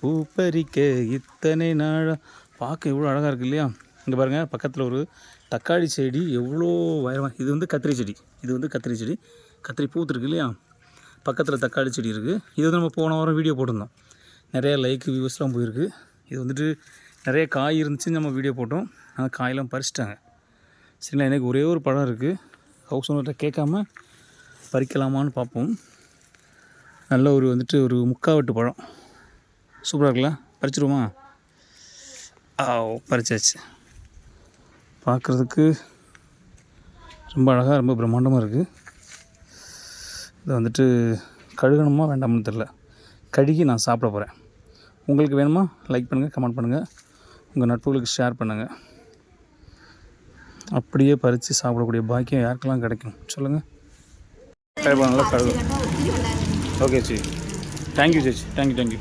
பூ பறிக்க இத்தனை நாளாக பார்க்க எவ்வளோ அழகாக இருக்கு இல்லையா? இங்கே பாருங்கள் பக்கத்தில் ஒரு தக்காளி செடி எவ்வளோ உயரமாக இது வந்து கத்திரி செடி. இது வந்து கத்திரி செடி. கத்திரி பூத்துருக்கு இல்லையா? பக்கத்தில் தக்காளி செடி இருக்குது இது வந்து நம்ம போன வாரம் வீடியோ போட்டிருந்தோம். நிறைய லைக் வியூஸ்லாம் போயிருக்கு. இது வந்துட்டு நிறைய காய் இருந்துச்சு நம்ம வீடியோ போட்டோம். ஆனால் காயெல்லாம் பறிச்சிட்டாங்க. சரிங்களா எனக்கு ஒரே ஒரு பழம் இருக்குது ஹவுஸ் ஓனர்கிட்ட கேட்காம பறிக்கலாமான்னு பார்ப்போம். நல்ல ஒரு வந்துட்டு ஒரு முக்காவட்டு பழம். சூப்பராக இருக்குல்ல? பறிச்சிருவோமா? ஆ பறிச்சாச்சு. பார்க்குறதுக்கு ரொம்ப அழகாக ரொம்ப பிரம்மாண்டமாக இருக்குது இதை வந்துட்டு கழுகணுமா வேண்டாம்னு தெரில கழுகி நான் சாப்பிட போகிறேன் உங்களுக்கு வேணுமா? லைக் பண்ணுங்கள் கமெண்ட் பண்ணுங்கள் உங்கள் நட்புகளுக்கு ஷேர் பண்ணுங்கள் அப்படியே பறித்து சாப்பிடக்கூடிய பாக்கியம் யாருக்கெல்லாம் கிடைக்கும்? சொல்லுங்கள் கழுவா நல்லா கழுவு ஓகே சேச்சி தேங்க்யூ சேச்சி தேங்க்யூ தேங்க்யூ